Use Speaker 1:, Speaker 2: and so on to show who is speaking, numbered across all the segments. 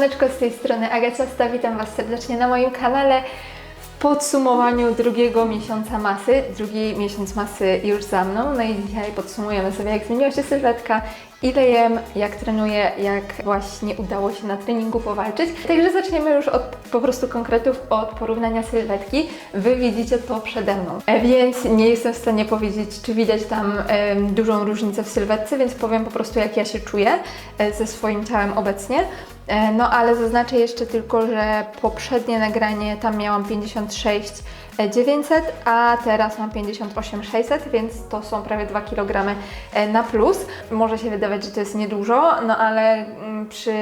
Speaker 1: Siemaneczko, z tej strony Agaciasta, witam Was serdecznie na moim kanale w podsumowaniu drugiego miesiąca masy. Drugi miesiąc masy już za mną, no i dzisiaj podsumujemy sobie jak zmieniła się sylwetka, ile jem, jak trenuję, jak właśnie udało się na treningu powalczyć. Także zaczniemy już od po prostu konkretów, od porównania sylwetki. Wy widzicie to przede mną, e, więc nie jestem w stanie powiedzieć, czy widać tam dużą różnicę w sylwetce, więc powiem po prostu jak ja się czuję e, ze swoim ciałem obecnie. E, No ale zaznaczę jeszcze tylko, że poprzednie nagranie tam miałam 56 900, a teraz mam 58 600, więc to są prawie 2 kg na plus. Może się wydawać, że to jest niedużo, no ale mm, przy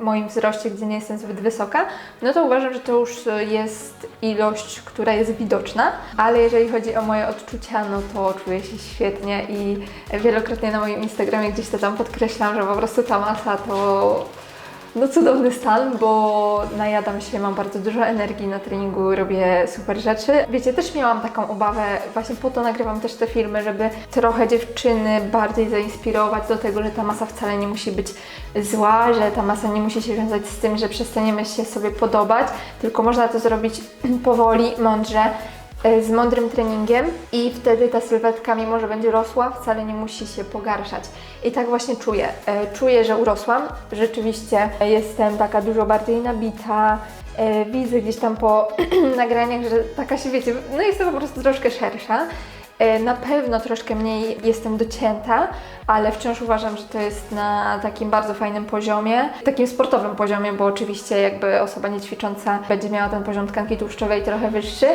Speaker 1: moim wzroście, gdzie nie jestem zbyt wysoka, no to uważam, że to już jest ilość, która jest widoczna, ale jeżeli chodzi o moje odczucia, no to czuję się świetnie i wielokrotnie na moim Instagramie gdzieś to tam podkreślam, że po prostu ta masa to no cudowny stan, bo najadam się, mam bardzo dużo energii na treningu, robię super rzeczy. Wiecie, też miałam taką obawę, właśnie po to nagrywam też te filmy, żeby trochę dziewczyny bardziej zainspirować do tego, że ta masa wcale nie musi być zła, że ta masa nie musi się wiązać z tym, że przestaniemy się sobie podobać, tylko można to zrobić powoli, mądrze z mądrym treningiem i wtedy ta sylwetka, mimo że będzie rosła, wcale nie musi się pogarszać. I tak właśnie czuję. E, Czuję, że urosłam. Rzeczywiście jestem taka dużo bardziej nabita. E, Widzę gdzieś tam po nagraniach, że taka się wiecie, no jestem po prostu troszkę szersza. E, Na pewno troszkę mniej jestem docięta, ale wciąż uważam, że to jest na takim bardzo fajnym poziomie, takim sportowym poziomie, bo oczywiście jakby osoba niećwicząca będzie miała ten poziom tkanki tłuszczowej trochę wyższy.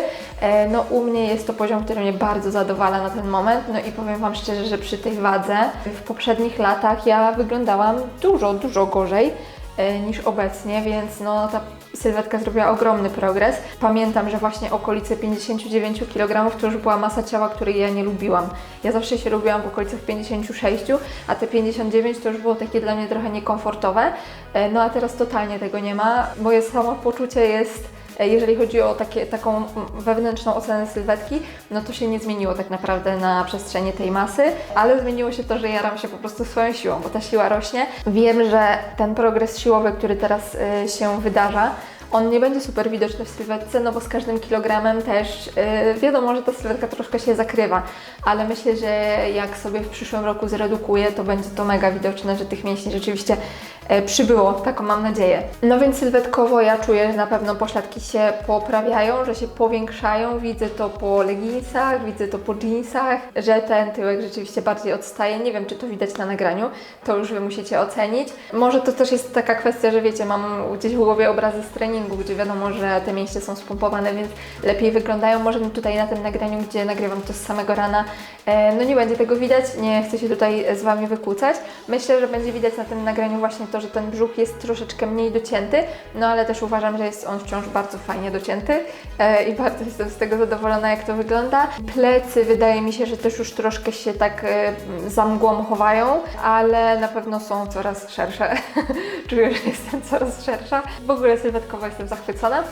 Speaker 1: E, No u mnie jest to poziom, który mnie bardzo zadowala na ten moment, no i powiem Wam szczerze, że przy tej wadze w poprzednich latach ja wyglądałam dużo, dużo gorzej e, niż obecnie, więc no ta sylwetka zrobiła ogromny progres. Pamiętam, że właśnie okolice 59 kg to już była masa ciała, której ja nie lubiłam. Ja zawsze się lubiłam w okolicach 56, a te 59 to już było takie dla mnie trochę niekomfortowe. E, No a teraz totalnie tego nie ma. Moje samopoczucie jest jeżeli chodzi o takie, taką wewnętrzną ocenę sylwetki, no to się nie zmieniło tak naprawdę na przestrzeni tej masy, ale zmieniło się to, że jaram się po prostu swoją siłą, bo ta siła rośnie. Wiem, że ten progres siłowy, który teraz y, się wydarza, on nie będzie super widoczny w sylwetce, no bo z każdym kilogramem też yy, wiadomo, że ta sylwetka troszkę się zakrywa, ale myślę, że jak sobie w przyszłym roku zredukuję, to będzie to mega widoczne, że tych mięśni rzeczywiście e, przybyło, taką mam nadzieję. No więc sylwetkowo ja czuję, że na pewno pośladki się poprawiają, że się powiększają, widzę to po leginsach, widzę to po jeansach, że ten tyłek rzeczywiście bardziej odstaje. Nie wiem, czy to widać na nagraniu, to już Wy musicie ocenić. Może to też jest taka kwestia, że wiecie, mam gdzieś w głowie obrazy z treningu, gdzie wiadomo, że te mięśnie są spompowane, więc lepiej wyglądają. Może tutaj na tym nagraniu, gdzie nagrywam to z samego rana, e, no nie będzie tego widać, nie chcę się tutaj z Wami wykłócać. Myślę, że będzie widać na tym nagraniu właśnie to, że ten brzuch jest troszeczkę mniej docięty, no ale też uważam, że jest on wciąż bardzo fajnie docięty e, i bardzo jestem z tego zadowolona, jak to wygląda. Plecy wydaje mi się, że też już troszkę się tak e, za mgłą chowają, ale na pewno są coraz szersze. Czuję, że jestem coraz szersza. W ogóle sylwetkowo jestem zachwycona.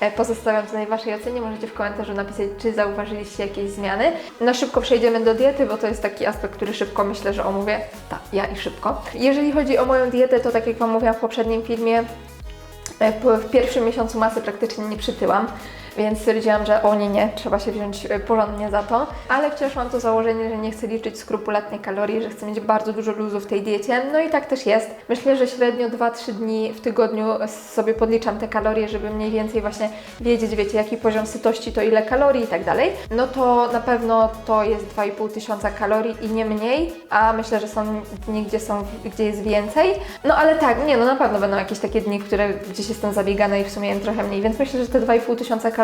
Speaker 1: E, Pozostawiam tutaj Waszej ocenie. Możecie w komentarzu napisać, czy zauważyliście jakieś zmiany. No szybko przejdziemy do diety, bo to jest taki aspekt, który szybko myślę, że omówię. Tak, ja i szybko. Jeżeli chodzi o moją dietę, to tak jak Wam mówiłam w poprzednim filmie, e, w pierwszym miesiącu masy praktycznie nie przytyłam. Więc stwierdziłam, że o nie, nie, trzeba się wziąć e, porządnie za to. Ale wciąż mam to założenie, że nie chcę liczyć skrupulatnie kalorii, że chcę mieć bardzo dużo luzu w tej diecie. No i tak też jest. Myślę, że średnio 2-3 dni w tygodniu sobie podliczam te kalorie, żeby mniej więcej właśnie wiedzieć, wiecie, jaki poziom sytości to ile kalorii i tak dalej. No to na pewno to jest 2,5 tysiąca kalorii i nie mniej, a myślę, że są dni, gdzie, są, gdzie jest więcej. No ale tak, nie, no na pewno będą jakieś takie dni, które gdzieś jestem zabiegana i w sumie jem trochę mniej, więc myślę, że te 2,5 tysiąca kalorii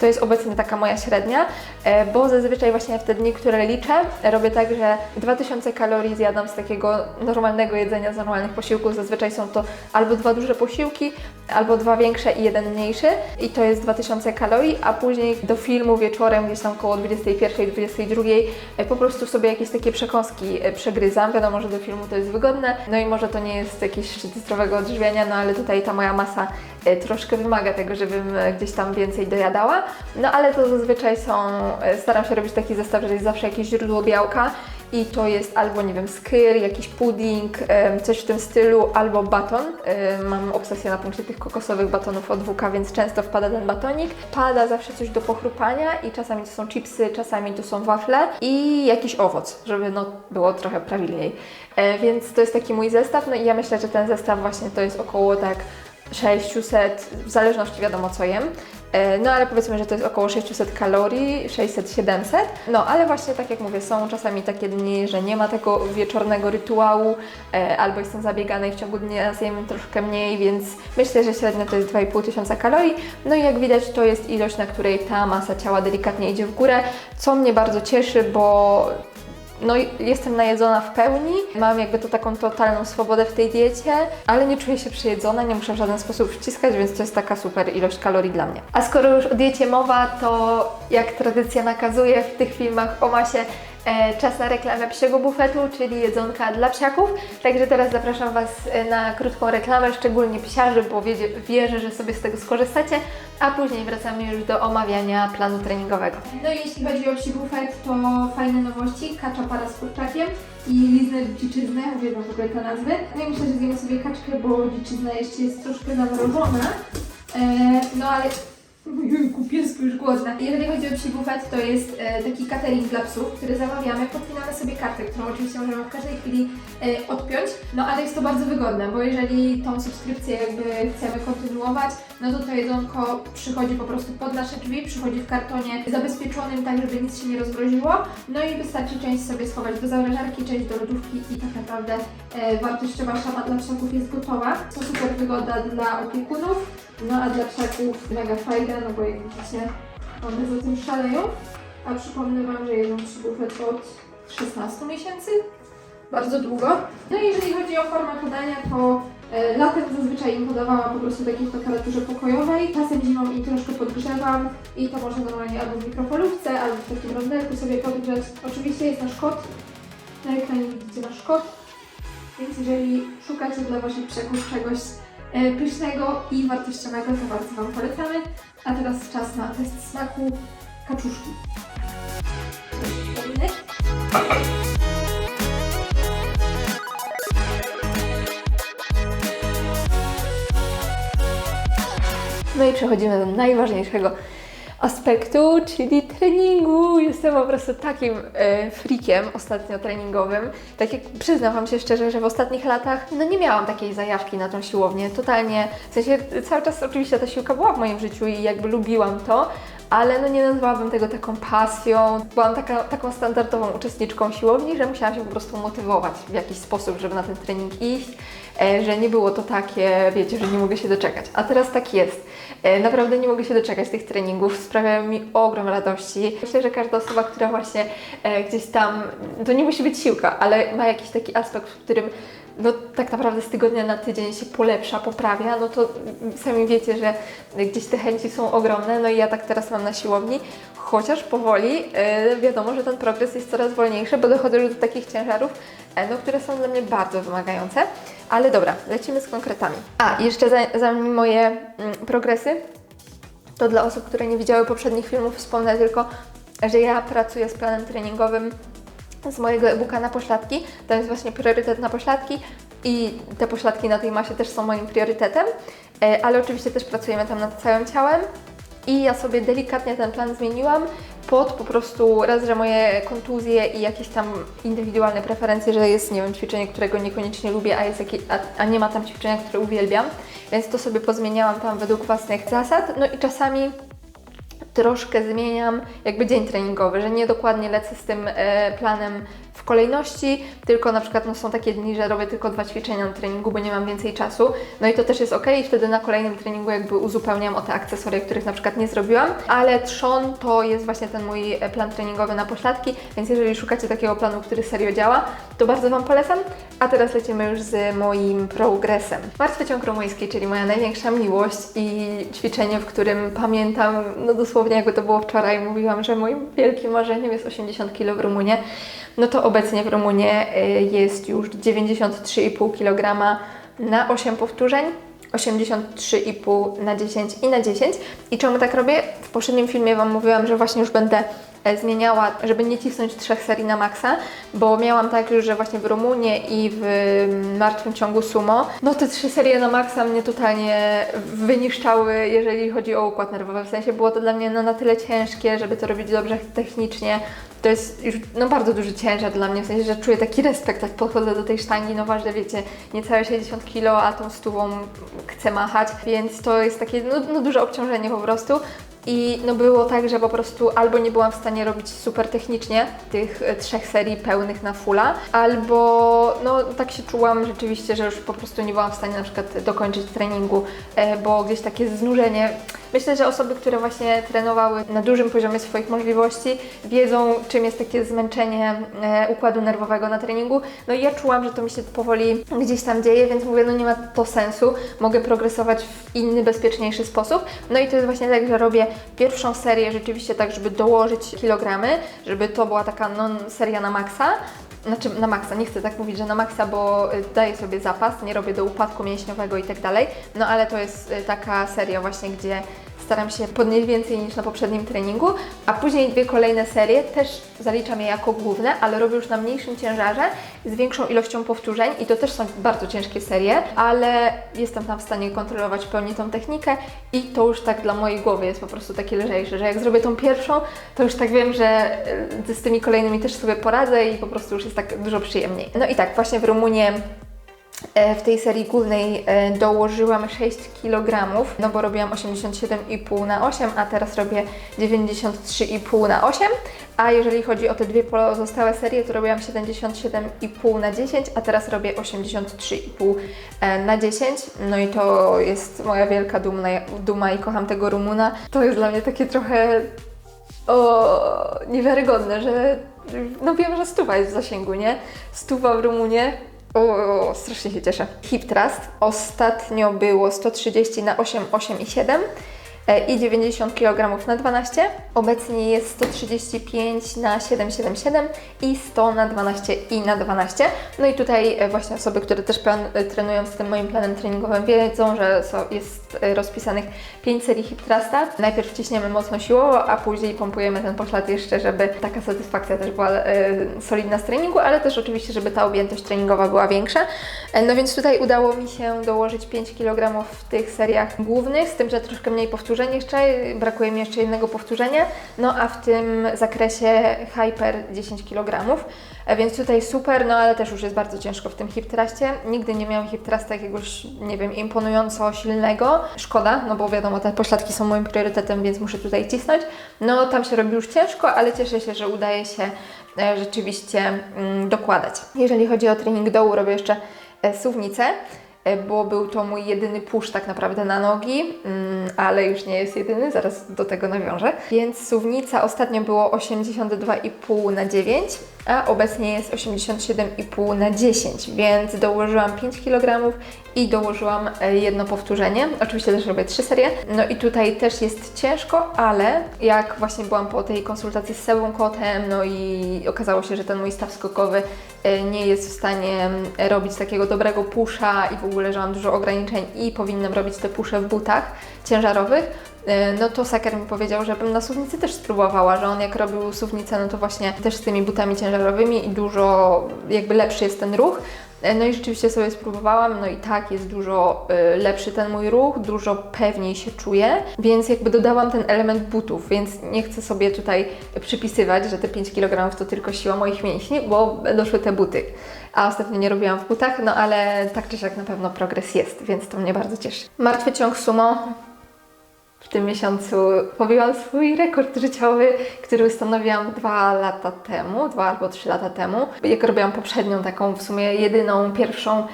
Speaker 1: to jest obecnie taka moja średnia, e, bo zazwyczaj właśnie w te dni, które liczę, robię tak, że 2000 kalorii zjadam z takiego normalnego jedzenia, z normalnych posiłków. Zazwyczaj są to albo dwa duże posiłki, albo dwa większe i jeden mniejszy i to jest 2000 kalorii, a później do filmu wieczorem gdzieś tam koło 21, 22 e, po prostu sobie jakieś takie przekąski e, przegryzam. Wiadomo, że do filmu to jest wygodne, no i może to nie jest jakiś szczyt zdrowego odżywiania, no ale tutaj ta moja masa e, troszkę wymaga tego, żebym gdzieś tam więcej dojadała. No ale to zazwyczaj są, staram się robić taki zestaw, że jest zawsze jakieś źródło białka i to jest albo, nie wiem, skyr, jakiś pudding, coś w tym stylu, albo baton. Mam obsesję na punkcie tych kokosowych batonów od WK, więc często wpada ten batonik. Pada zawsze coś do pochrupania i czasami to są chipsy, czasami to są wafle i jakiś owoc, żeby no, było trochę prawilniej. E, więc to jest taki mój zestaw, no i ja myślę, że ten zestaw właśnie to jest około tak 600, w zależności wiadomo co jem. E, No ale powiedzmy, że to jest około 600 kalorii, 600-700. No ale właśnie tak jak mówię, są czasami takie dni, że nie ma tego wieczornego rytuału, e, albo jestem zabiegana i w ciągu dnia zjemy troszkę mniej, więc myślę, że średnio to jest 2,5 tysiąca kalorii. No i jak widać, to jest ilość, na której ta masa ciała delikatnie idzie w górę, co mnie bardzo cieszy, bo no jestem najedzona w pełni, mam jakby to taką totalną swobodę w tej diecie, ale nie czuję się przejedzona, nie muszę w żaden sposób wciskać, więc to jest taka super ilość kalorii dla mnie. A skoro już o diecie mowa, to jak tradycja nakazuje w tych filmach o masie, czas na reklamę psiego bufetu, czyli jedzonka dla psiaków. Także teraz zapraszam Was e, na krótką reklamę, szczególnie psiarzy, bo wiedzie, wierzę, że sobie z tego skorzystacie, a później wracamy już do omawiania planu treningowego. No i jeśli chodzi o psi bufet, to fajne nowości, kacza para z kurczakiem i lizner dziczyznę, uwielbiam w ogóle te nazwy. No i myślę, że zjemy sobie kaczkę, bo dziczyzna jeszcze jest troszkę zamrożona. E, no ale Jejku, piesku już głodna. Jeżeli chodzi o psi bufet, to jest e, taki catering dla psów, który zamawiamy, podpinamy sobie kartę, którą oczywiście możemy w każdej chwili e, odpiąć, no ale jest to bardzo wygodne, bo jeżeli tą subskrypcję jakby chcemy kontynuować, no to to jedzonko przychodzi po prostu pod nasze drzwi, przychodzi w kartonie zabezpieczonym tak, żeby nic się nie rozmroziło, no i wystarczy część sobie schować do zamrażarki, część do lodówki i tak naprawdę e, wartościowa szama dla psiaków jest gotowa. To super wygoda dla opiekunów, no a dla psiaków mega fajna, no bo jak widzicie, one za tym szaleją. A przypomnę Wam, że jedzą przy bufet od 16 miesięcy, bardzo długo. No i jeżeli chodzi o formę podania, to e, latem zazwyczaj im podawałam po prostu takich w temperaturze pokojowej, czasem zimą im troszkę podgrzewam i to można normalnie albo w mikrofalówce, albo w takim rondelku sobie podgrzać. Oczywiście jest nasz kod, na ekranie widzicie nasz kod, więc jeżeli szukacie dla Waszych psiaków czegoś pysznego i wartościowego, to bardzo Wam polecamy. A teraz czas na test smaku kaczuszki. No i przechodzimy do najważniejszego aspektu, czyli treningu. Jestem po prostu takim e, freakiem ostatnio treningowym. Tak jak przyznam Wam się szczerze, że w ostatnich latach no nie miałam takiej zajawki na tą siłownię. Totalnie, w sensie cały czas oczywiście ta siłka była w moim życiu i jakby lubiłam to, ale no nie nazwałabym tego taką pasją. Byłam taka, taką standardową uczestniczką siłowni, że musiałam się po prostu motywować w jakiś sposób, żeby na ten trening iść, e, że nie było to takie, wiecie, że nie mogę się doczekać. A teraz tak jest. E, Naprawdę nie mogę się doczekać tych treningów, sprawiają mi ogrom radości. Myślę, że każda osoba, która właśnie e, gdzieś tam, to nie musi być siłka, ale ma jakiś taki aspekt, w którym no tak naprawdę z tygodnia na tydzień się polepsza, poprawia, no to sami wiecie, że gdzieś te chęci są ogromne, no i ja tak teraz mam na siłowni, chociaż powoli e, wiadomo, że ten progres jest coraz wolniejszy, bo dochodzę już do takich ciężarów, no, które są dla mnie bardzo wymagające, ale dobra, lecimy z konkretami. A, jeszcze za- zanim moje mm, progresy, to dla osób, które nie widziały poprzednich filmów, wspomnę tylko, że ja pracuję z planem treningowym z mojego e-booka na pośladki. To jest właśnie priorytet na pośladki i te pośladki na tej masie też są moim priorytetem, E, ale oczywiście też pracujemy tam nad całym ciałem i ja sobie delikatnie ten plan zmieniłam pod po prostu raz, że moje kontuzje i jakieś tam indywidualne preferencje, że jest, nie wiem, ćwiczenie, którego niekoniecznie lubię, a, jest jakie, a, a nie ma tam ćwiczenia, które uwielbiam, więc to sobie pozmieniałam tam według własnych zasad, no i czasami troszkę zmieniam jakby dzień treningowy, że nie dokładnie lecę z tym e, planem w kolejności, tylko na przykład no, są takie dni, że robię tylko dwa ćwiczenia na treningu, bo nie mam więcej czasu, no i to też jest ok i wtedy na kolejnym treningu jakby uzupełniam o te akcesoria, których na przykład nie zrobiłam, ale trzon to jest właśnie ten mój e, plan treningowy na pośladki, więc jeżeli szukacie takiego planu, który serio działa, to bardzo Wam polecam, a teraz lecimy już z moim progresem. Martwy ciąg rumuński, czyli moja największa miłość i ćwiczenie, w którym pamiętam, no dosłownie jakby to było wczoraj, mówiłam, że moim wielkim marzeniem jest 80 kg w Rumunie, no to obecnie w Rumunie y, jest już 93,5 kg na 8 powtórzeń. 83,5 na 10 i na 10. I czemu tak robię? W poprzednim filmie Wam mówiłam, że właśnie już będę e, zmieniała, żeby nie cisnąć trzech serii na maksa, bo miałam tak już, że właśnie w Rumunii i w mm, Martwym Ciągu Sumo, no te trzy serie na maksa mnie totalnie wyniszczały, jeżeli chodzi o układ nerwowy. W sensie było to dla mnie no, na tyle ciężkie, żeby to robić dobrze technicznie. To jest już no, bardzo duży ciężar dla mnie, w sensie, że czuję taki respekt, jak podchodzę do tej sztangi, no ważne, wiecie, niecałe 60 kg, a tą stówą chcę machać, więc to jest takie no, no, duże obciążenie po prostu. I no było tak, że po prostu albo nie byłam w stanie robić super technicznie tych e, trzech serii pełnych na fulla, albo no tak się czułam rzeczywiście, że już po prostu nie byłam w stanie na przykład dokończyć treningu, e, bo gdzieś takie znużenie. Myślę, że osoby, które właśnie trenowały na dużym poziomie swoich możliwości, wiedzą, czym jest takie zmęczenie e, układu nerwowego na treningu. No i ja czułam, że to mi się powoli gdzieś tam dzieje, więc mówię, no nie ma to sensu, mogę progresować w inny, bezpieczniejszy sposób. No i to jest właśnie tak, że robię pierwszą serię rzeczywiście tak, żeby dołożyć kilogramy, żeby to była taka no, seria na maksa, znaczy na maksa, nie chcę tak mówić, że na maksa, bo y, daję sobie zapas, nie robię do upadku mięśniowego i tak dalej, no ale to jest y, taka seria właśnie, gdzie staram się podnieść więcej niż na poprzednim treningu, a później dwie kolejne serie też zaliczam je jako główne, ale robię już na mniejszym ciężarze z większą ilością powtórzeń i to też są bardzo ciężkie serie, ale jestem tam w stanie kontrolować w pełni tą technikę i to już tak dla mojej głowy jest po prostu takie lżejsze, że jak zrobię tą pierwszą, to już tak wiem, że y, z tymi kolejnymi też sobie poradzę i po prostu już jest tak dużo przyjemniej. No i tak, właśnie w Rumunii E, w tej serii głównej e, dołożyłam 6 kg, no bo robiłam 87,5 na 8, a teraz robię 93,5 na 8. A jeżeli chodzi o te dwie pozostałe serie, to robiłam 77,5 na 10, a teraz robię 83,5 e, na 10. No i to jest moja wielka dumna, duma i kocham tego Rumuna. To jest dla mnie takie trochę o, niewiarygodne, że no wiem, że stuwa jest w zasięgu, nie? Stuwa w Rumunie o, strasznie się cieszę. Hip Trust. Ostatnio było 130 na 8, 8 i 7 e, i 90 kg na 12. Obecnie jest 135 na 777 i 100 na 12 i na 12. No i tutaj e, właśnie osoby, które też e, trenują z tym moim planem treningowym wiedzą, że jest rozpisanych 5 serii hip thrusta. Najpierw wciśniemy mocno siłowo, a później pompujemy ten poślad jeszcze, żeby taka satysfakcja też była solidna z treningu, ale też oczywiście, żeby ta objętość treningowa była większa. No więc tutaj udało mi się dołożyć 5 kg w tych seriach głównych, z tym, że troszkę mniej powtórzeń jeszcze, brakuje mi jeszcze jednego powtórzenia, no a w tym zakresie hyper 10 kg, więc tutaj super, no ale też już jest bardzo ciężko w tym hip thruście. Nigdy nie miałam hip thrusta jakiegoś, nie wiem, imponująco silnego. Szkoda, no bo wiadomo, te pośladki są moim priorytetem, więc muszę tutaj cisnąć. No tam się robi już ciężko, ale cieszę się, że udaje się e, rzeczywiście mm, dokładać. Jeżeli chodzi o trening dołu, robię jeszcze e, suwnicę. E, bo był to mój jedyny push tak naprawdę na nogi, mm, ale już nie jest jedyny, zaraz do tego nawiążę. Więc suwnica ostatnio było 82,5 na 9, a obecnie jest 87,5 na 10, więc dołożyłam 5 kg i dołożyłam e, jedno powtórzenie. Oczywiście też robię trzy serie. No i tutaj też jest ciężko, ale jak właśnie byłam po tej konsultacji z Sebą Kotem, no i okazało się, że ten mój staw skokowy e, nie jest w stanie robić takiego dobrego pusza i w ogóle, że mam dużo ograniczeń i powinnam robić te pusze w butach ciężarowych, e, no to Saker mi powiedział, żebym na suwnicy też spróbowała, że on jak robił suwnicę, no to właśnie też z tymi butami ciężarowymi i dużo jakby lepszy jest ten ruch. E, no i rzeczywiście sobie spróbowałam, no i tak jest dużo y, lepszy ten mój ruch, dużo pewniej się czuję, więc jakby dodałam ten element butów, więc nie chcę sobie tutaj przypisywać, że te 5 kg to tylko siła moich mięśni, bo doszły te buty. A ostatnio nie robiłam w butach, no ale tak czy siak na pewno progres jest, więc to mnie bardzo cieszy. Martwy ciąg sumo w tym miesiącu pobiłam swój rekord życiowy, który ustanowiłam dwa lata temu, dwa albo trzy lata temu. Jak robiłam poprzednią taką w sumie jedyną, pierwszą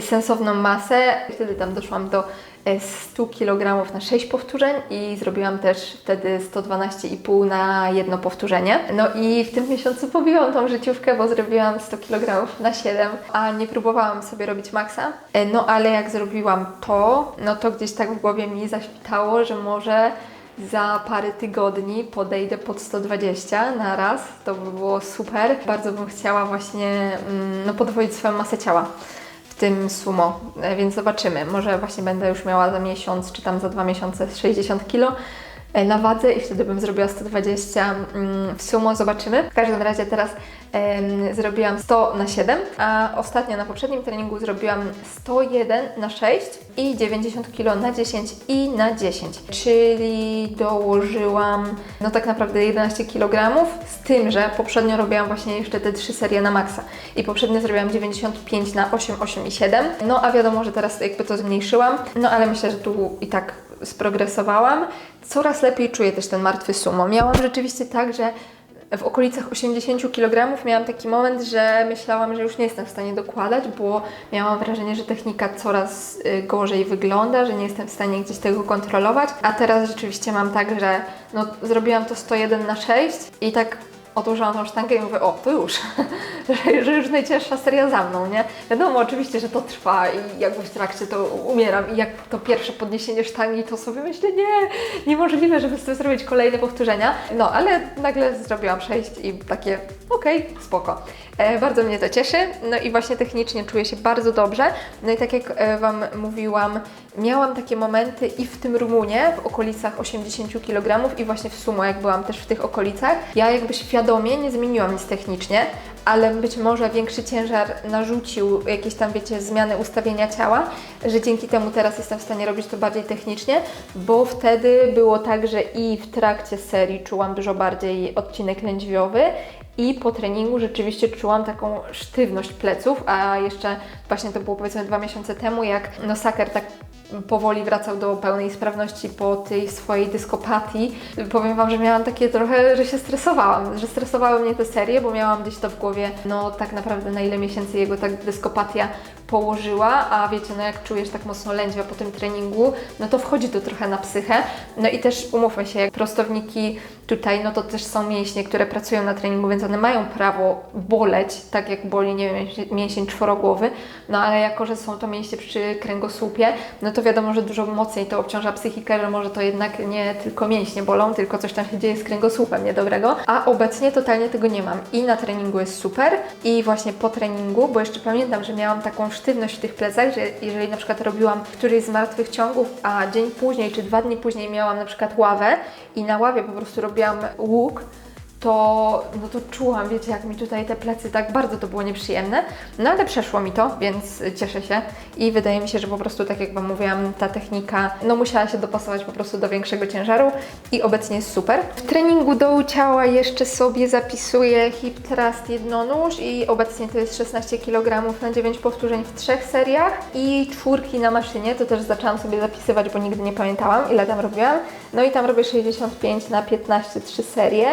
Speaker 1: sensowną masę. Wtedy tam doszłam do 100 e, kg na 6 powtórzeń i zrobiłam też wtedy 112,5 na jedno powtórzenie. No i w tym miesiącu pobiłam tą życiówkę, bo zrobiłam 100 kg na 7, a nie próbowałam sobie robić maksa. E, no ale jak zrobiłam to, no to gdzieś tak w głowie mi zaświtało, że może za parę tygodni podejdę pod 120 na raz. To by było super. Bardzo bym chciała właśnie mm, no, podwoić swoją masę ciała tym sumo, e, więc zobaczymy. Może właśnie będę już miała za miesiąc, czy tam za dwa miesiące 60 kg. e, na wadze i wtedy bym zrobiła 120 mm, w sumo, zobaczymy. W każdym razie teraz zrobiłam 100 na 7, a ostatnio na poprzednim treningu zrobiłam 101 na 6 i 90 kg na 10 i na 10, czyli dołożyłam no tak naprawdę 11 kg, z tym, że poprzednio robiłam właśnie jeszcze te trzy serie na maksa i poprzednio zrobiłam 95 na 8, 8 i 7, no a wiadomo, że teraz jakby to zmniejszyłam, no ale myślę, że tu i tak sprogresowałam. Coraz lepiej czuję też ten martwy sumo. Miałam rzeczywiście tak, że w okolicach 80 kg miałam taki moment, że myślałam, że już nie jestem w stanie dokładać, bo miałam wrażenie, że technika coraz y, gorzej wygląda, że nie jestem w stanie gdzieś tego kontrolować. A teraz rzeczywiście mam tak, że no, zrobiłam to 101 na 6 i tak odłożyłam tą sztangę i mówię, o, to już, że, już najcięższa seria za mną, nie? Wiadomo oczywiście, że to trwa i jakby w trakcie to umieram i jak to pierwsze podniesienie sztangi, to sobie myślę, nie, niemożliwe, żeby z tym zrobić kolejne powtórzenia. No, ale nagle zrobiłam sześć i takie, okej, spoko. E, bardzo mnie to cieszy, no i właśnie technicznie czuję się bardzo dobrze. No i tak jak e, Wam mówiłam, miałam takie momenty i w tym Rumunie, w okolicach 80 kg i właśnie w sumo, jak byłam też w tych okolicach. Ja jakby świadomie nie zmieniłam nic technicznie, ale być może większy ciężar narzucił jakieś tam, wiecie, zmiany ustawienia ciała, że dzięki temu teraz jestem w stanie robić to bardziej technicznie, bo wtedy było tak, że i w trakcie serii czułam dużo bardziej odcinek lędźwiowy i po treningu rzeczywiście czułam taką sztywność pleców, a jeszcze właśnie to było powiedzmy dwa miesiące temu, jak no Saker tak powoli wracał do pełnej sprawności po tej swojej dyskopatii. Powiem Wam, że miałam takie trochę, że się stresowałam, że stresowały mnie te serie, bo miałam gdzieś to w głowie, no tak naprawdę na ile miesięcy jego tak dyskopatia położyła, a wiecie, no jak czujesz tak mocno lędźwia po tym treningu, no to wchodzi to trochę na psychę. No i też umówmy się, jak prostowniki tutaj, no to też są mięśnie, które pracują na treningu, więc one mają prawo boleć, tak jak boli, nie wiem, mięsień czworogłowy, no ale jako, że są to mięśnie przy kręgosłupie, no to wiadomo, że dużo mocniej to obciąża psychikę, że może to jednak nie tylko mięśnie bolą, tylko coś tam się dzieje z kręgosłupem niedobrego, a obecnie totalnie tego nie mam. I na treningu jest super i właśnie po treningu, bo jeszcze pamiętam, że miałam taką sztywność w tych plecach, że jeżeli na przykład robiłam któryś z martwych ciągów, a dzień później czy dwa dni później miałam na przykład ławę i na ławie po prostu robiłam łuk, to, no to czułam, wiecie, jak mi tutaj te plecy, tak bardzo to było nieprzyjemne. No ale przeszło mi to, więc cieszę się i wydaje mi się, że po prostu, tak jak Wam mówiłam, ta technika, no musiała się dopasować po prostu do większego ciężaru i obecnie jest super. W treningu dołu ciała jeszcze sobie zapisuję hip thrust jednonóż i obecnie to jest 16 kg na 9 powtórzeń w trzech seriach i czwórki na maszynie, to też zaczęłam sobie zapisywać, bo nigdy nie pamiętałam, ile tam robiłam. No i tam robię 65 na 15, 3 serie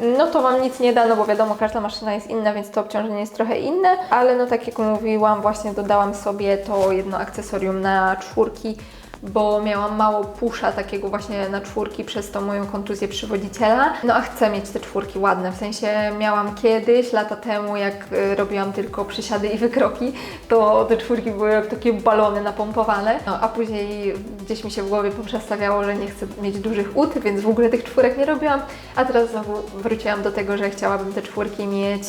Speaker 1: no to Wam nic nie da, no bo wiadomo, każda maszyna jest inna, więc to obciążenie jest trochę inne, ale no tak jak mówiłam, właśnie dodałam sobie to jedno akcesorium na czwórki, bo miałam mało pusza takiego właśnie na czwórki przez tą moją kontuzję przywodziciela. No a chcę mieć te czwórki ładne, w sensie miałam kiedyś, lata temu, jak y, robiłam tylko przysiady i wykroki, to te czwórki były jak takie balony napompowane, no a później gdzieś mi się w głowie poprzestawiało, że nie chcę mieć dużych ut, więc w ogóle tych czwórek nie robiłam, a teraz znowu wróciłam do tego, że chciałabym te czwórki mieć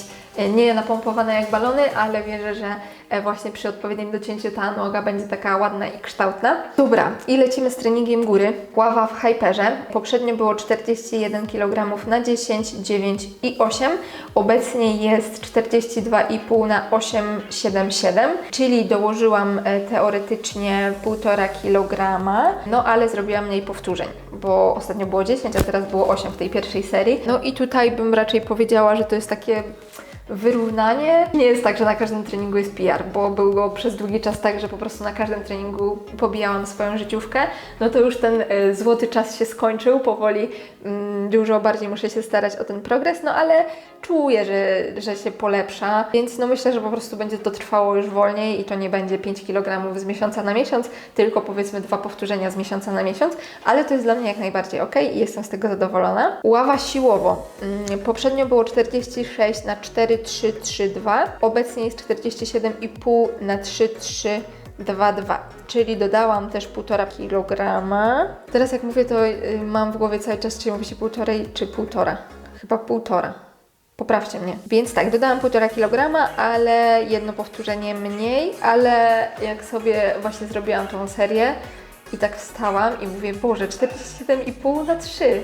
Speaker 1: nie napompowane jak balony, ale wierzę, że e, właśnie przy odpowiednim docięciu ta noga będzie taka ładna i kształtna. Dobra, i lecimy z treningiem góry. Ława w hyperze. Poprzednio było 41 kg na 10, 9 i 8. Obecnie jest 42,5 na 8, 7, 7, czyli dołożyłam e, teoretycznie 1,5 kg, no ale zrobiłam mniej powtórzeń, bo ostatnio było 10, a teraz było 8 w tej pierwszej serii. No i tutaj bym raczej powiedziała, że to jest takie wyrównanie. Nie jest tak, że na każdym treningu jest PR, bo było przez długi czas tak, że po prostu na każdym treningu pobijałam swoją życiówkę. No to już ten y, złoty czas się skończył, powoli y, dużo bardziej muszę się starać o ten progres, no ale czuję, że, że się polepsza, więc no myślę, że po prostu będzie to trwało już wolniej i to nie będzie 5 kg z miesiąca na miesiąc, tylko powiedzmy dwa powtórzenia z miesiąca na miesiąc, ale to jest dla mnie jak najbardziej ok i jestem z tego zadowolona. Ława siłowo. Mm, poprzednio było 46 na 4 3, 3, 2. Obecnie jest 47,5 na 3, 3, 2, 2. Czyli dodałam też 1,5 kg. Teraz jak mówię, to y, mam w głowie cały czas, czy mówi się 1,5 czy 1,5. Chyba 1,5. Poprawcie mnie. Więc tak, dodałam 1,5 kg, ale jedno powtórzenie mniej, ale jak sobie właśnie zrobiłam tą serię, I tak wstałam i mówię, Boże, 47,5 na 3.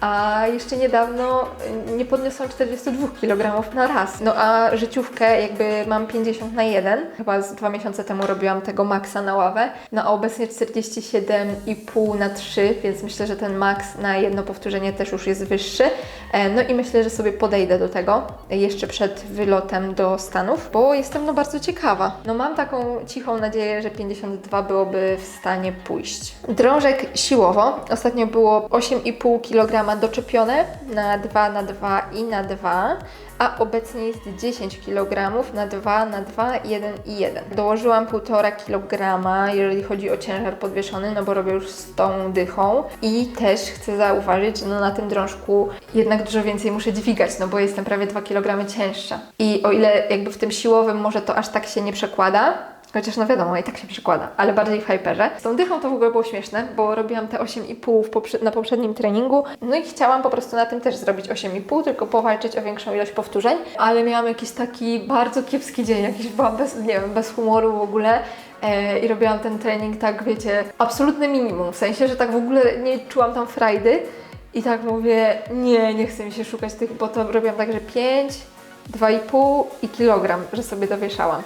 Speaker 1: A jeszcze niedawno y, nie podniosłam 42 kg na raz. No a życiówkę jakby mam 50 na 1. Chyba z dwa miesiące temu robiłam tego maksa na ławę. No a obecnie 47,5 na 3, więc myślę, że ten maks na jedno powtórzenie też już jest wyższy. E, No i myślę, że sobie podejdę do tego jeszcze przed wylotem do Stanów, bo jestem no bardzo ciekawa. No mam taką cichą nadzieję, że 52 byłoby w stanie pójść. Drążek siłowo. Ostatnio było 8,5 kg doczepione na 2 na 2 i na 2, a obecnie jest 10 kg na 2 na 2, 1 i 1. Dołożyłam 1,5 kg, jeżeli chodzi o ciężar podwieszony, no bo robię już z tą dychą i też chcę zauważyć, no na tym drążku jednak dużo więcej muszę dźwigać, no bo jestem prawie 2 kg cięższa. I o ile jakby w tym siłowym może to aż tak się nie przekłada, Chociaż no wiadomo, i tak się przykłada, ale bardziej w hyperze. Z tą dychą to w ogóle było śmieszne, bo robiłam te 8,5 w poprze- na poprzednim treningu, no i chciałam po prostu na tym też zrobić 8,5, tylko powalczyć o większą ilość powtórzeń, ale miałam jakiś taki bardzo kiepski dzień, jakiś byłam bez, nie wiem, bez humoru w ogóle. E, I robiłam ten trening tak, wiecie, absolutne minimum, w sensie, że tak w ogóle nie czułam tam frajdy i tak mówię, nie, nie chce mi się szukać tych, bo to robiłam tak, że 5, 2,5 i kilogram, że sobie dowieszałam.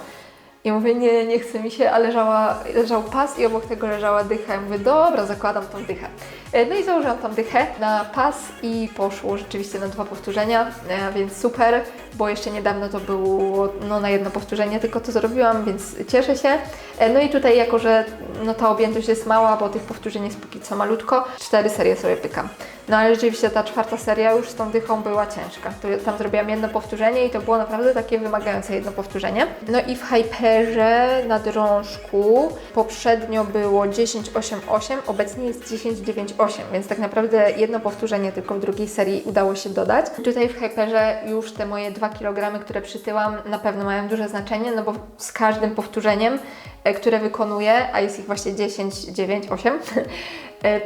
Speaker 1: I mówię, nie, nie chce mi się, a leżała, leżał pas i obok tego leżała dycha. Ja mówię, dobra, zakładam tą dychę. E, No i założyłam tam dychę na pas i poszło rzeczywiście na dwa powtórzenia, e, więc super, bo jeszcze niedawno to było no, na jedno powtórzenie, tylko to zrobiłam, więc cieszę się. E, No i tutaj jako, że no, ta objętość jest mała, bo tych powtórzeń jest póki co malutko, cztery serie sobie pykam. No ale rzeczywiście ta czwarta seria już z tą dychą była ciężka. Tam zrobiłam jedno powtórzenie i to było naprawdę takie wymagające jedno powtórzenie. No i w hyperze na drążku poprzednio było 10,88, obecnie jest 10,98, więc tak naprawdę jedno powtórzenie tylko w drugiej serii udało się dodać. Tutaj w hyperze już te moje 2 kg, które przytyłam, na pewno mają duże znaczenie, no bo z każdym powtórzeniem, e, które wykonuję, a jest ich właśnie 10, 9, 8, e,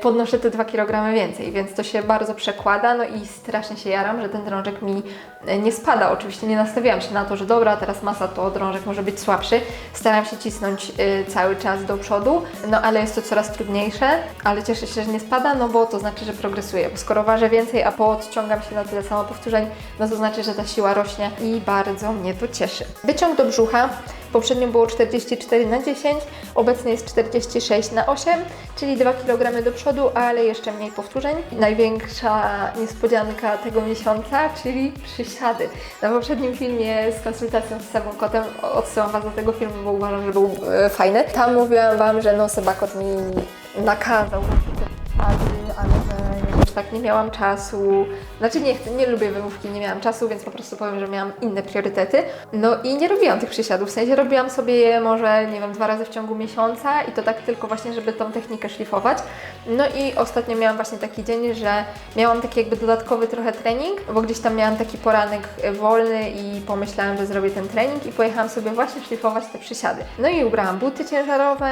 Speaker 1: podnoszę te 2 kg więcej, więc to się bardzo przekłada, no i strasznie się jaram, że ten drążek mi e, nie spada. Oczywiście nie nastawiałam się na to, że dobra, teraz masa to drążek może być słabszy. Staram się cisnąć e, cały czas do przodu, no ale jest to coraz trudniejsze, ale cieszę się, że nie spada, no bo to znaczy, że progresuję, bo skoro ważę więcej, a podciągam się na tyle samo powtórzeń, no to znaczy, że ta siła rośnie i bardzo mnie to cieszy. Wyciąg do brzucha. Poprzednio było 44 na 10, obecnie jest 46 na 8, czyli 2 kg do przodu, ale jeszcze mniej powtórzeń. Największa niespodzianka tego miesiąca, czyli przysiady. Na poprzednim filmie z konsultacją z Sebą Kotem odsyłam Was do tego filmu, bo uważam, że był e, fajny. Tam mówiłam Wam, że no Sebakot mi nakazał tak nie miałam czasu. Znaczy nie nie lubię wymówki, nie miałam czasu, więc po prostu powiem, że miałam inne priorytety. No i nie robiłam tych przysiadów, w sensie robiłam sobie je może, nie wiem, dwa razy w ciągu miesiąca i to tak tylko właśnie, żeby tą technikę szlifować. No i ostatnio miałam właśnie taki dzień, że miałam taki jakby dodatkowy trochę trening, bo gdzieś tam miałam taki poranek e, wolny i pomyślałam, że zrobię ten trening i pojechałam sobie właśnie szlifować te przysiady. No i ubrałam buty ciężarowe,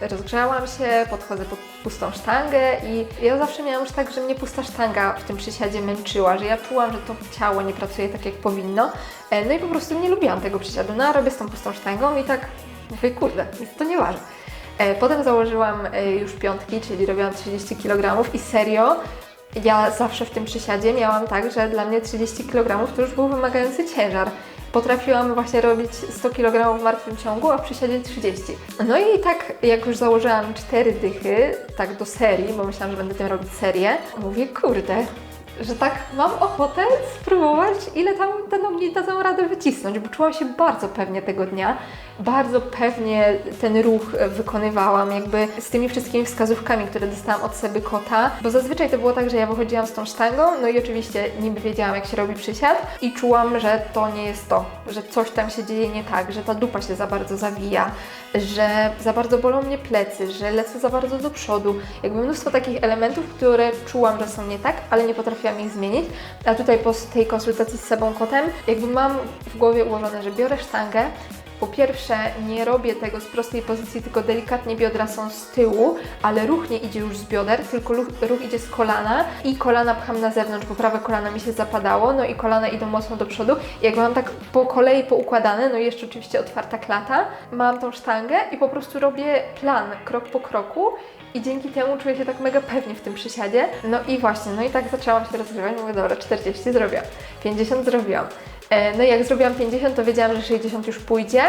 Speaker 1: rozgrzałam się, podchodzę pod pustą sztangę i ja zawsze miałam już tak, że mnie pusta sztanga w tym przysiadzie męczyła, że ja czułam, że to ciało nie pracuje tak jak powinno. E, No i po prostu nie lubiłam tego przysiadu. No a robię z tą pustą sztangą i tak mówię, kurde, nic to nie waży. E, Potem założyłam e, już piątki, czyli robiłam 30 kg i serio ja zawsze w tym przysiadzie miałam tak, że dla mnie 30 kg to już był wymagający ciężar. Potrafiłam właśnie robić 100 kg w martwym ciągu, a w przysiadzie 30. No i tak jak już założyłam 4 dychy, tak do serii, bo myślałam, że będę tym robić serię, mówię, kurde, że tak mam ochotę spróbować, ile tam te nogi dadzą radę wycisnąć, bo czułam się bardzo pewnie tego dnia, bardzo pewnie ten ruch e, wykonywałam, jakby z tymi wszystkimi wskazówkami, które dostałam od Seby Kota, bo zazwyczaj to było tak, że ja wychodziłam z tą sztangą, no i oczywiście niby wiedziałam, jak się robi przysiad i czułam, że to nie jest to, że coś tam się dzieje nie tak, że ta dupa się za bardzo zawija, że za bardzo bolą mnie plecy, że lecę za bardzo do przodu, jakby mnóstwo takich elementów, które czułam, że są nie tak, ale nie potrafiłam ich zmienić, a tutaj po tej konsultacji z Sebą Kotem, jakby mam w głowie ułożone, że biorę sztangę, po pierwsze, nie robię tego z prostej pozycji, tylko delikatnie biodra są z tyłu, ale ruch nie idzie już z bioder, tylko ruch, ruch idzie z kolana i kolana pcham na zewnątrz, bo prawe kolano mi się zapadało, no i kolana idą mocno do przodu. Jak mam tak po kolei poukładane, no i jeszcze oczywiście otwarta klata, mam tą sztangę i po prostu robię plan krok po kroku i dzięki temu czuję się tak mega pewnie w tym przysiadzie. No i właśnie, no i tak zaczęłam się rozgrywać, mówię, dobra, 40 zrobiłam, 50 zrobiłam. E, No i jak zrobiłam 50, to wiedziałam, że 60 już pójdzie,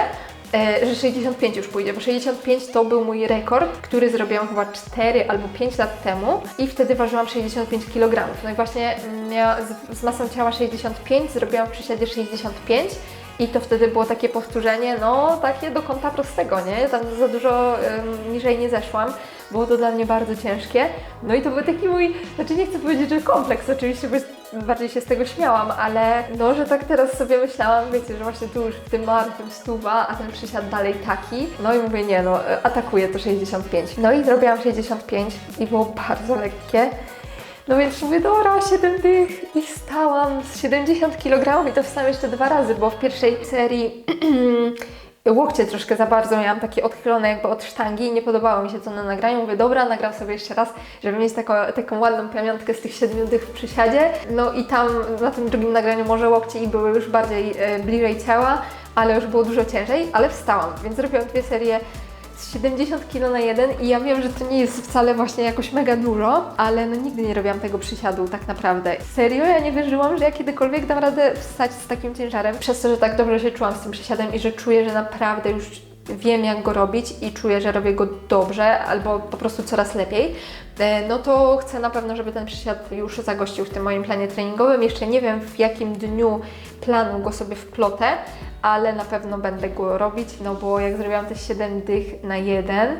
Speaker 1: e, że 65 już pójdzie, bo 65 to był mój rekord, który zrobiłam chyba 4 albo 5 lat temu i wtedy ważyłam 65 kg. No i właśnie miała, z, z masą ciała 65, zrobiłam w przysiadzie 65 i to wtedy było takie powtórzenie, no takie do kąta prostego, nie? Tam za dużo niżej nie zeszłam. Było to dla mnie bardzo ciężkie. No i to był taki mój, znaczy nie chcę powiedzieć, że kompleks oczywiście, bo bardziej się z tego śmiałam, ale no, że tak teraz sobie myślałam, wiecie, że właśnie tu już w tym martwym stuwa, a ten przysiad dalej taki. No i mówię, nie no, atakuję to 65. No i zrobiłam 65 i było bardzo lekkie. No więc mówię, dobra, 7 dych i stałam z 70 kg i to wstałam jeszcze dwa razy, bo w pierwszej serii łokcie troszkę za bardzo miałam takie odchylone jakby od sztangi i nie podobało mi się to na nagraniu. Mówię, dobra, nagram sobie jeszcze raz, żeby mieć taką, taką ładną pamiątkę z tych 7 dych w przysiadzie. No i tam na tym drugim nagraniu może łokcie i były już bardziej e, bliżej ciała, ale już było dużo ciężej, ale wstałam, więc zrobiłam dwie serie 70 kg na jeden i ja wiem, że to nie jest wcale właśnie jakoś mega dużo, ale no nigdy nie robiłam tego przysiadu tak naprawdę. Serio, ja nie wierzyłam, że ja kiedykolwiek dam radę wstać z takim ciężarem, przez to, że tak dobrze się czułam z tym przysiadem i że czuję, że naprawdę już wiem jak go robić i czuję, że robię go dobrze albo po prostu coraz lepiej, e, no to chcę na pewno, żeby ten przysiad już zagościł w tym moim planie treningowym. Jeszcze nie wiem w jakim dniu planu go sobie wplotę, ale na pewno będę go robić, no bo jak zrobiłam te 7 dych na jeden,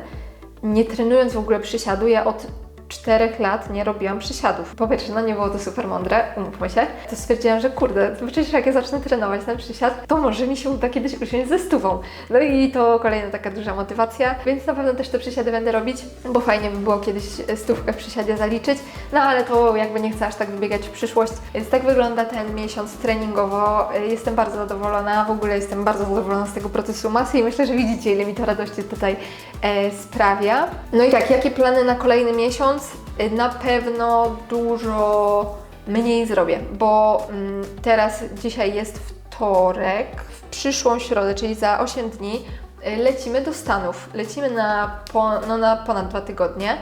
Speaker 1: nie trenując w ogóle przysiadu, ja od 4 lat nie robiłam przysiadów. Po pierwsze, no nie było to super mądre, umówmy się. To stwierdziłam, że kurde, przecież jak ja zacznę trenować ten przysiad, to może mi się uda kiedyś usiąść ze stówą. No i to kolejna taka duża motywacja, więc na pewno też te przysiady będę robić, bo fajnie by było kiedyś stówkę w przysiadzie zaliczyć, no ale to jakby nie chcę aż tak wybiegać w przyszłość. Więc tak wygląda ten miesiąc treningowo. Jestem bardzo zadowolona, w ogóle jestem bardzo zadowolona z tego procesu masy i myślę, że widzicie, ile mi to radości tutaj e, sprawia. No i tak, jakie plany na kolejny miesiąc? Y, Na pewno dużo mniej zrobię, bo mm, teraz dzisiaj jest wtorek, w przyszłą środę, czyli za 8 dni y, lecimy do Stanów. Lecimy na, po, no, na ponad dwa tygodnie.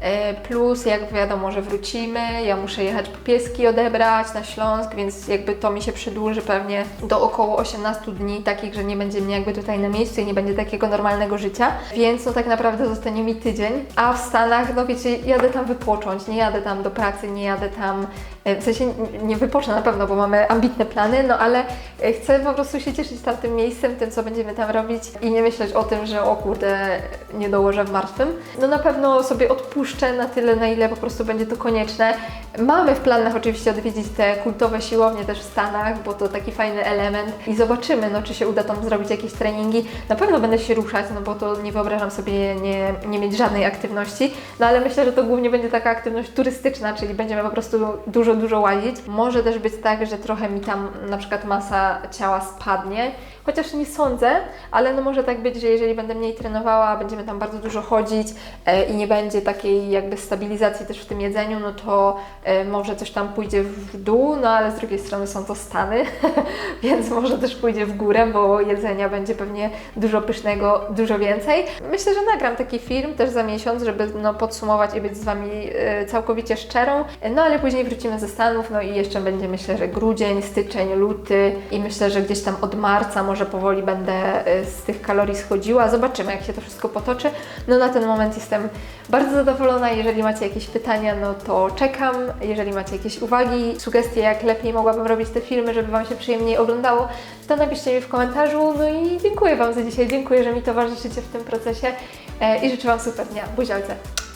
Speaker 1: E, Plus, jak wiadomo, że wrócimy, ja muszę jechać po pieski odebrać na Śląsk, więc jakby to mi się przedłuży pewnie do około 18 dni, takich, że nie będzie mnie jakby tutaj na miejscu i nie będzie takiego normalnego życia. Więc no tak naprawdę zostanie mi tydzień. A w Stanach, no wiecie, jadę tam wypocząć, nie jadę tam do pracy, nie jadę tam e, w sensie nie wypocznę na pewno, bo mamy ambitne plany, no ale e, chcę po prostu się cieszyć tam tym miejscem, tym co będziemy tam robić i nie myśleć o tym, że o kurde, nie dołożę w martwym. No na pewno sobie odpuszczę na tyle, na ile po prostu będzie to konieczne. Mamy w planach oczywiście odwiedzić te kultowe siłownie też w Stanach, bo to taki fajny element i zobaczymy, no czy się uda tam zrobić jakieś treningi. Na pewno będę się ruszać, no bo to nie wyobrażam sobie nie, nie mieć żadnej aktywności, no ale myślę, że to głównie będzie taka aktywność turystyczna, czyli będziemy po prostu dużo, dużo łazić. Może też być tak, że trochę mi tam na przykład masa ciała spadnie, chociaż nie sądzę, ale no może tak być, że jeżeli będę mniej trenowała, będziemy tam bardzo dużo chodzić e, i nie będzie takiej jakby stabilizacji też w tym jedzeniu, no to e, może coś tam pójdzie w dół, no ale z drugiej strony są to Stany, więc może też pójdzie w górę, bo jedzenia będzie pewnie dużo pysznego, dużo więcej. Myślę, że nagram taki film też za miesiąc, żeby no, podsumować i być z Wami e, całkowicie szczerą, no ale później wrócimy ze Stanów, no i jeszcze będzie myślę, że grudzień, styczeń, luty i myślę, że gdzieś tam od marca może powoli będę e, z tych kalorii schodziła. Zobaczymy, jak się to wszystko potoczy. No na ten moment jestem bardzo zadowolona. Jeżeli macie jakieś pytania, no to czekam. Jeżeli macie jakieś uwagi, sugestie, jak lepiej mogłabym robić te filmy, żeby Wam się przyjemniej oglądało, to napiszcie mi w komentarzu. No i dziękuję Wam za dzisiaj. Dziękuję, że mi towarzyszycie w tym procesie e, i życzę Wam super dnia. Buzialce!